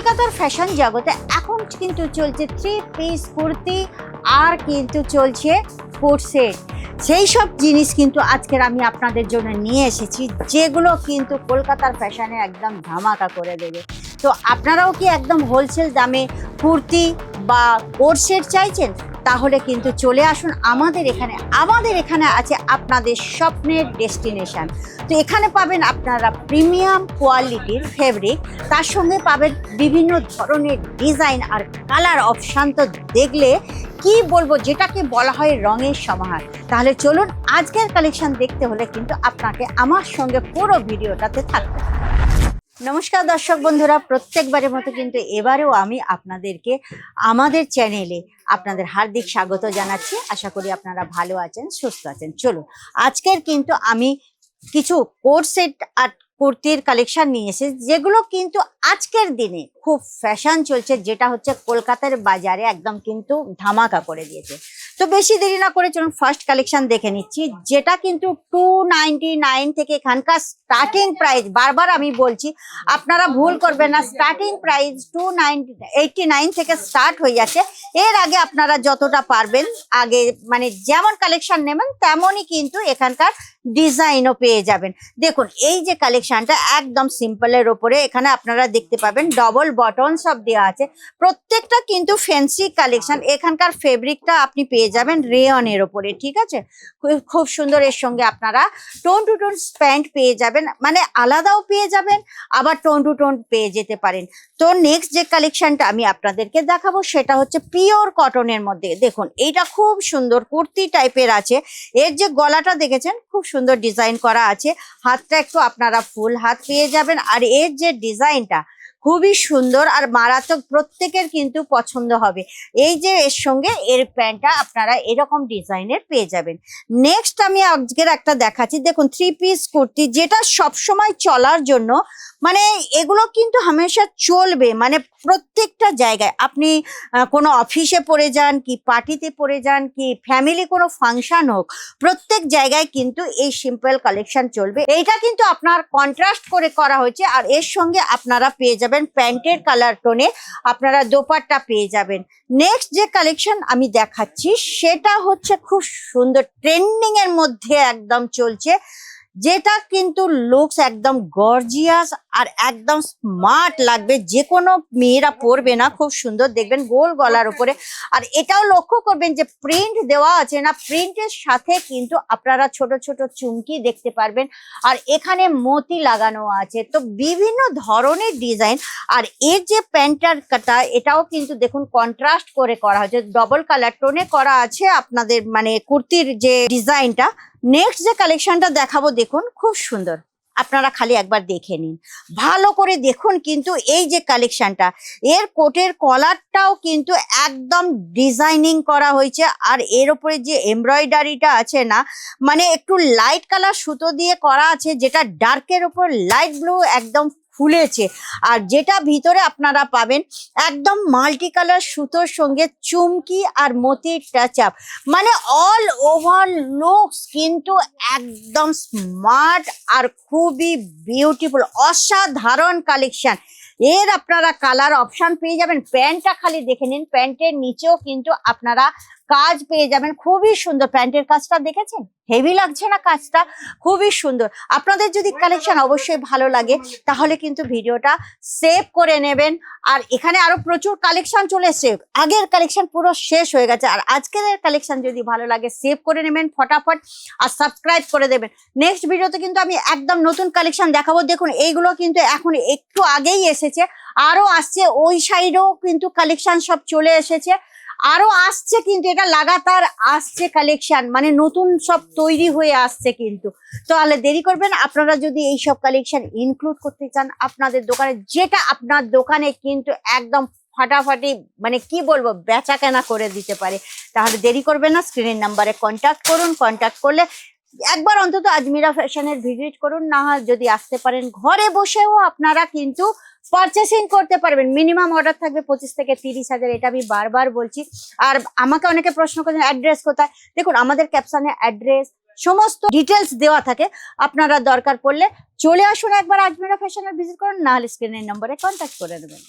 কলকাতার ফ্যাশন জগতে এখন কিন্তু চলছে থ্রি পিস কুর্তি, আর কিন্তু চলছে কোট সেট সেই সব জিনিস কিন্তু আজকের আমি আপনাদের জন্য নিয়ে এসেছি, যেগুলো কিন্তু কলকাতার ফ্যাশনে একদম ধামাকা করে দেবে। তো আপনারাও কি একদম হোলসেল দামে কুর্তি বা কোট সেট চাইছেন? তাহলে কিন্তু চলে আসুন আমাদের এখানে। আমাদের এখানে আছে আপনাদের স্বপ্নের ডেস্টিনেশন। তো এখানে পাবেন আপনারা প্রিমিয়াম কোয়ালিটির ফেব্রিক, তার সঙ্গে পাবেন বিভিন্ন ধরনের ডিজাইন আর কালার অপশান তো দেখলে কি বলব, যেটাকে বলা হয় রঙের সমাহার। তাহলে চলুন আজকের কালেকশন দেখতে হলে কিন্তু আপনাকে আমার সঙ্গে পুরো ভিডিওটাতে থাকতে হবে। নমস্কার দর্শক বন্ধুরা, প্রত্যেকবারের মতো কিন্তু এবারেও আমি আপনাদেরকে আমাদের চ্যানেলে আপনাদের হার্দিক স্বাগত জানাচ্ছি। আশা করি আপনারা ভালো আছেন, সুস্থ আছেন। চলুন, আজকের কিন্তু আমি কিছু কোট সেট আর কুর্তির কালেকশন নিয়ে এসেছি, যেগুলো কিন্তু আজকের দিনে খুব ফ্যাশন চলছে, যেটা হচ্ছে কলকাতার বাজারে একদম কিন্তু ধামাকা করে দিয়েছে। তো বেশি দেরি না করে চলুন ফার্স্ট কালেকশন দেখে নিচ্ছি, যেটা কিন্তু টু থেকে এখানকার স্টার্টিং প্রাইস বারবার আমি বলছি, আপনারা ভুল করবেন না স্টার্টিং প্রাইস টু থেকে স্টার্ট হয়ে যাচ্ছে। এর আগে আপনারা যতটা পারবেন, আগে মানে যেমন কালেকশন নেবেন, তেমনই কিন্তু এখানকার ডিজাইনও পেয়ে যাবেন। দেখুন, এই যে কালেকশনটা একদম সিম্পলের ওপরে, এখানে আপনারা দেখতে পাবেন ডবল বটন সব দেওয়া আছে। প্রত্যেকটা কিন্তু ফ্যান্সি কালেকশন এখানকার ফেব্রিকটা আপনি পেয়ে যাবেন রেয়নের ওপরে, ঠিক আছে? খুব- সুন্দর এর সঙ্গে আপনারা টোন টু টোন প্যান্ট পেয়ে যাবেন মানে আলাদাও পেয়ে যাবেন, আবার টোন টু টোন পেয়ে যেতে পারেন। তো নেক্সট যে কালেকশনটা আমি আপনাদেরকে দেখাবো, সেটা হচ্ছে পিওর কটনের মধ্যে। দেখুন, এইটা খুব সুন্দর কুর্তি টাইপের আছে। এর যে গলাটা দেখেছেন, খুব সুন্দর ডিজাইন করা আছে। হাতটা একটু আপনারা ফুল হাত পেয়ে যাবেন। আর এর যে ডিজাইনটা খুবই সুন্দর আর মারাত্মক প্রত্যেকের কিন্তু পছন্দ হবে। এই যে এর সঙ্গে এর প্যান্টটা আপনারা এরকম ডিজাইনের পেয়ে যাবেন। নেক্সট আমি আজকের একটা দেখাচ্ছি। দেখুন থ্রি পিস কুর্তি যেটা সবসময় চলার জন্য মানে এগুলো কিন্তু হামেশা চলবে মানে প্রত্যেকটা জায়গায়। আপনি কোনো অফিসে পড়ে যান কি পার্টিতে পড়ে যান কি ফ্যামিলি কোনো ফাংশন হোক, প্রত্যেক জায়গায় কিন্তু এই সিম্পল কালেকশন চলবে। এইটা কিন্তু আপনার কন্ট্রাস্ট করে করা হয়েছে আর এর সঙ্গে আপনারা পেয়ে যাবেন প্যান্টের কালার টোনে আপনারা দোপাট্টা পেয়ে যাবেন। নেক্সট যে কালেকশন আমি দেখাচ্ছি, সেটা হচ্ছে খুব সুন্দর ট্রেন্ডিং এর মধ্যে একদম চলছে। যেটা কিন্তু লুকস একদম গর্জিয়াস আর একদম স্মার্ট লাগবে। যে কোনো মেয়েরা পরবে না, খুব সুন্দর দেখবেন গোল গলার উপরে। আর এটাও লক্ষ্য করবেন যে প্রিন্ট দেওয়া আছে না প্রিন্টের সাথে কিন্তু আপনারা ছোট ছোট চুমকি দেখতে পারবেন। আর এখানে মতি লাগানো আছে। তো বিভিন্ন ধরনের ডিজাইন আর এর যে প্যান্টার কাটা, এটাও কিন্তু দেখুন কন্ট্রাস্ট করে করা হয়েছে। ডবল কালার টোনে করা আছে আপনাদের মানে কুর্তির যে ডিজাইনটা নেক্সট যে কালেকশনটা দেখাবো, দেখুন, খুব সুন্দর। আপনারা খালি একবার দেখে নিন। ভালো করে দেখুন কিন্তু এই যে কালেকশনটা এর কোটের কলারটাও কিন্তু একদম ডিজাইনিং করা হয়েছে। আর এর ওপরে যে এমব্রয়ডারিটা আছে না মানে একটু লাইট কালার সুতো দিয়ে করা আছে, যেটা ডার্কের ওপর লাইট ব্লু একদম ফুলেছে আর যেটা ভিতরে আপনারা পাবেন, একদম মাল্টি কালার সুতোর সঙ্গে চুমকি আর মতির টাচ আপ মানে অল ওভার লুকস কিন্তু একদম স্মার্ট আর খুবই বিউটিফুল অসাধারণ কালেকশন এর আপনারা কালার অপশান পেয়ে যাবেন। প্যান্টটা খালি দেখে নিন। প্যান্টের নিচেও কিন্তু আপনারা কাজ পেয়ে যাবেন। খুবই সুন্দর। প্যান্টের কাজটা দেখেছেন? হেভি লাগছে না কাজটা? খুবই সুন্দর। আপনাদের যদি কালেকশন অবশ্যই ভালো লাগে, তাহলে কিন্তু ভিডিওটা সেভ করে নেবেন। আর এখানে আরও প্রচুর কালেকশন চলে এসছে। আগের কালেকশন পুরো শেষ হয়ে গেছে। আর আজকের কালেকশন যদি ভালো লাগে সেভ করে নেবেন ফটাফট আর সাবস্ক্রাইব করে দেবেন। নেক্সট ভিডিওতে কিন্তু আমি একদম নতুন কালেকশন দেখাবো। দেখুন, এইগুলো কিন্তু এখন একটু আগেই এসেছে। আরও আসছে, ওই সাইডেও কিন্তু কালেকশন সব চলে এসেছে। আরও আসছে কিন্তু, এটা লাগাতার আসছে কালেকশন মানে নতুন সব তৈরি হয়ে আসছে কিন্তু। তাহলে দেরি করবেন, আপনারা যদি এই সব কালেকশন ইনক্লুড করতে চান, আপনাদের দোকানে, যেটা আপনার দোকানে কিন্তু একদম ফাটাফাটি মানে কি বলব বেচা কেনা করে দিতে পারে। তাহলে দেরি করবে না স্ক্রিনের নাম্বারে কন্ট্যাক্ট করুন কন্ট্যাক্ট করলে একবার অন্তত আজমিরা ফ্যাশনের ভিজিট করুন, না যদি আসতে পারেন ঘরে বসেও আপনারা কিন্তু পারচেসিং করতে পারবেন। মিনিমাম অর্ডার থাকবে পঁচিশ থেকে তিরিশ হাজার, এটা আমি বারবার বলছি। আর আমাকে অনেকে প্রশ্ন করেন অ্যাড্রেস কোথায়? দেখুন, আমাদের ক্যাপশনে অ্যাড্রেস সমস্ত ডিটেলস দেওয়া থাকে। আপনারা দরকার পড়লে চলে আসুন একবার আজমিরা ফ্যাশনের ভিজিট করুন, না হলে স্ক্রিনের নম্বরে কন্ট্যাক্ট করে দেবেন